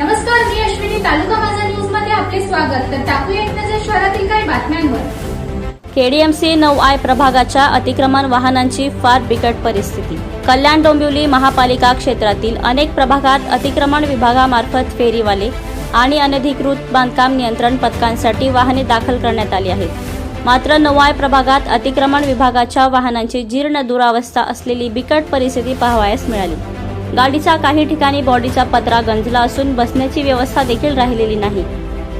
अश्विनी. तालुका माझा न्यूजमध्ये आपले स्वागत. तर टाकूया एक नजर शहरातील काही बातम्यांवर. केडीएमसी नऊ आय प्रभागाच्या अतिक्रमण वाहनांची फार बिकट परिस्थिती. कल्याण डोंबिवली महापालिका क्षेत्रातील अनेक प्रभागात अतिक्रमण विभागामार्फत फेरीवाले आणि अनधिकृत बांधकाम नियंत्रण पथकांसाठी वाहने दाखल करण्यात आली आहेत. मात्र नवाय प्रभागात अतिक्रमण विभागाच्या वाहनांची जीर्ण दुरावस्था असलेली बिकट परिस्थिती पाहावयास मिळाली. गाडीचा काही ठिकाणी बॉडीचा पत्रा गंजला असून बसण्याची व्यवस्था देखील राहिलेली नाही.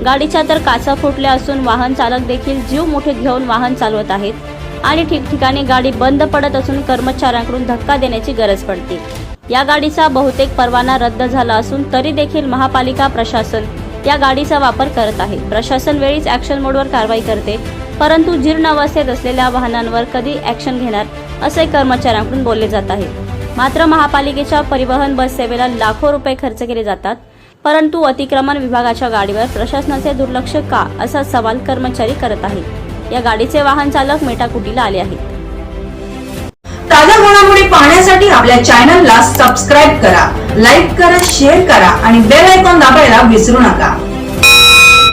गाडीच्या तर काचा फुटल्या असून वाहन चालक देखील जीव मोठे घेऊन वाहन चालवत आहेत आणि ठिकठिकाणी गाडी बंद पडत असून कर्मचाऱ्यांकडून धक्का देण्याची गरज पडते. या गाडीचा बहुतेक परवाना रद्द झाला असून तरी देखील महापालिका प्रशासन या गाडीचा वापर करत आहे. प्रशासन वेळीच ऍक्शन मोडवर कारवाई करते परंतु जीर्ण अवस्थेत असलेल्या वाहनांवर कधी ऍक्शन घेणार असे कर्मचाऱ्यांकडून बोलले जात आहे. मात्र महापालिकेच्या परिवहन बस सेवेला लाखो रुपये खर्च केले जातात. परंतु अतिक्रमण विभागाच्या गाडीवर प्रशासनाचे दुर्लक्ष का असा सवाल कर्मचारी करत आहेत. या गाडीचे वाहन चालक मेटाकुटीला आले आहेत. ताज्या घडामोडी पाहण्यासाठी आपल्या चॅनलला सबस्क्राईब करा लाईक करा शेअर करा आणि बेल आयकॉन दाबायला विसरू नका.